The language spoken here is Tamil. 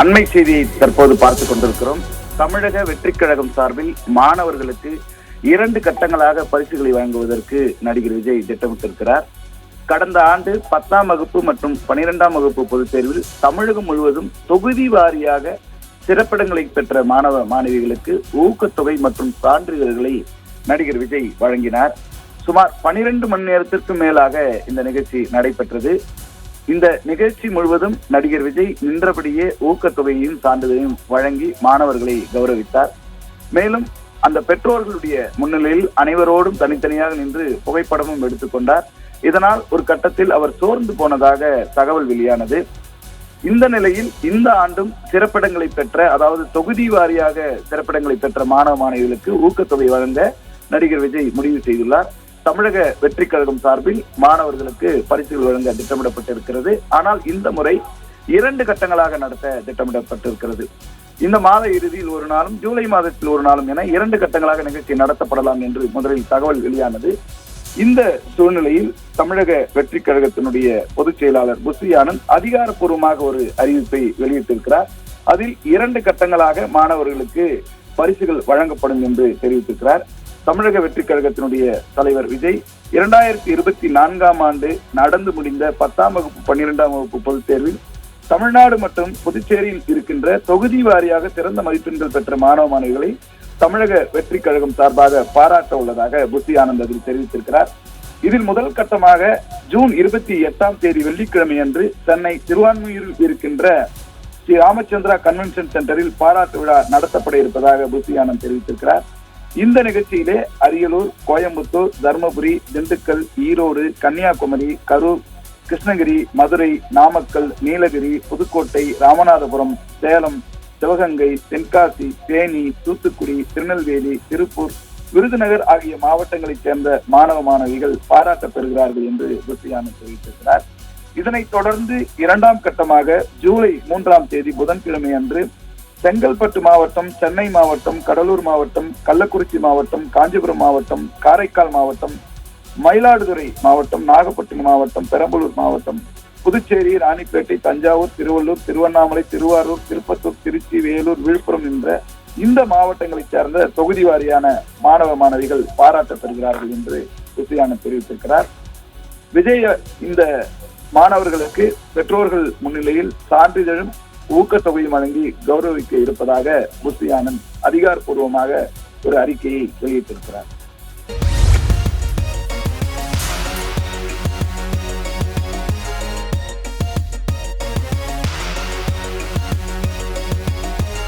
அண்மை செய்தியை தற்போது பார்த்துக் கொண்டிருக்கிறோம். தமிழக வெற்றிக் கழகம் சார்பில் மாணவர்களுக்கு இரண்டு கட்டங்களாக பரிசுகளை வழங்குவதற்கு நடிகர் விஜய் திட்டமிட்டிருக்கிறார். கடந்த ஆண்டு பத்தாம் வகுப்பு மற்றும் பனிரெண்டாம் வகுப்பு பொதுத் தேர்வில் தமிழகம் முழுவதும் தொகுதி வாரியாக சிறப்பிடங்களை பெற்ற மாணவ மாணவிகளுக்கு ஊக்கத்தொகை மற்றும் சான்றிதழ்களை நடிகர் விஜய் வழங்கினார். சுமார் பனிரெண்டு மணி நேரத்திற்கு மேலாக இந்த நிகழ்ச்சி நடைபெற்றது. இந்த நிகழ்ச்சி முழுவதும் நடிகர் விஜய் நின்றபடியே ஊக்கத்தொகையையும் சான்றிதழையும் வழங்கி மாணவர்களை கௌரவித்தார். மேலும் அந்த பெற்றோர்களுடைய முன்னிலையில் அனைவரோடும் தனித்தனியாக நின்று புகைப்படமும் எடுத்துக்கொண்டார் இதனால் ஒரு கட்டத்தில் அவர் சோர்ந்து போனதாக தகவல் வெளியானது. இந்த நிலையில் இந்த ஆண்டும் சிறப்பிடங்களை பெற்ற அதாவது தொகுதி வாரியாக சிறப்பிடங்களை பெற்ற மாணவ மாணவிகளுக்கு ஊக்கத்தொகை வழங்க நடிகர் விஜய் முடிவு செய்துள்ளார். தமிழக வெற்றி கழகம் சார்பில் மாணவர்களுக்கு பரிசுகள் வழங்க திட்டமிடப்பட்டிருக்கிறது. ஆனால் இந்த முறை இரண்டு கட்டங்களாக நடத்த திட்டமிடப்பட்டிருக்கிறது. இந்த மாத இறுதியில் ஒரு நாளும் ஜூலை மாதத்தில் ஒரு நாளும் என இரண்டு கட்டங்களாக நிகழ்ச்சி நடத்தப்படலாம் என்று முதலில் தகவல் வெளியானது. இந்த சூழ்நிலையில் தமிழக வெற்றி கழகத்தினுடைய பொதுச் செயலாளர் புஸ்ரி ஆனந்த் அதிகாரப்பூர்வமாக ஒரு அறிவிப்பை வெளியிட்டிருக்கிறார். அதில் இரண்டு கட்டங்களாக மாணவர்களுக்கு பரிசுகள் வழங்கப்படும் என்று தெரிவித்திருக்கிறார். தமிழக வெற்றி கழகத்தினுடைய தலைவர் விஜய் இரண்டாயிரத்தி இருபத்தி நான்காம் ஆண்டு நடந்து முடிந்த பத்தாம் வகுப்பு பன்னிரெண்டாம் வகுப்பு பொதுத் தேர்வில் தமிழ்நாடு மற்றும் புதுச்சேரியில் இருக்கின்ற தொகுதி வாரியாக சிறந்த மதிப்பெண்கள் பெற்ற மாணவ மாணவிகளை தமிழக வெற்றி கழகம் சார்பாக பாராட்ட உள்ளதாக புத்தி ஆனந்த் அதில் தெரிவித்திருக்கிறார். இதில் முதல் கட்டமாக ஜூன் இருபத்தி எட்டாம் தேதி வெள்ளிக்கிழமை அன்று சென்னை திருவான்மையூரில் இருக்கின்ற ஸ்ரீ ராமச்சந்திரா கன்வென்ஷன் சென்டரில் பாராட்டு விழா நடத்தப்பட இருப்பதாக புத்தி ஆனந்த் தெரிவித்திருக்கிறார். இந்த நிகழ்ச்சியிலே அரியலூர் கோயம்புத்தூர் தருமபுரி திண்டுக்கல் ஈரோடு கன்னியாகுமரி கரூர் கிருஷ்ணகிரி மதுரை நாமக்கல் நீலகிரி புதுக்கோட்டை ராமநாதபுரம் சேலம் சிவகங்கை தென்காசி தேனி தூத்துக்குடி திருநெல்வேலி திருப்பூர் விருதுநகர் ஆகிய மாவட்டங்களைச் சேர்ந்த மாணவ மாணவிகள் பாராட்ட பெறுகிறார்கள் என்று புத்தியானந்த் தெரிவித்திருக்கிறார். இதனைத் தொடர்ந்து இரண்டாம் கட்டமாக ஜூலை மூன்றாம் தேதி புதன்கிழமை அன்று செங்கல்பட்டு மாவட்டம் சென்னை மாவட்டம் கடலூர் மாவட்டம் கள்ளக்குறிச்சி மாவட்டம் காஞ்சிபுரம் மாவட்டம் காரைக்கால் மாவட்டம் மயிலாடுதுறை மாவட்டம் நாகப்பட்டினம் மாவட்டம் பெரம்பலூர் மாவட்டம் புதுச்சேரி ராணிப்பேட்டை தஞ்சாவூர் திருவள்ளூர் திருவண்ணாமலை திருவாரூர் திருப்பத்தூர் திருச்சி வேலூர் விழுப்புரம் என்ற இந்த மாவட்டங்களைச் சேர்ந்த தொகுதி வாரியான மாணவ மாணவிகள் பாராட்டப்படுகிறார்கள் என்று புத்தியான தெரிவித்திருக்கிறார். விஜய இந்த மாணவர்களுக்கு பெற்றோர்கள் முன்னிலையில் சான்றிதழும் ஊக்கத்தொகையும் வழங்கி கௌரவிக்க இருப்பதாக புத்தி ஆனந்த் அதிகாரப்பூர்வமாக ஒரு அறிக்கையை வெளியிட்டிருக்கிறார்.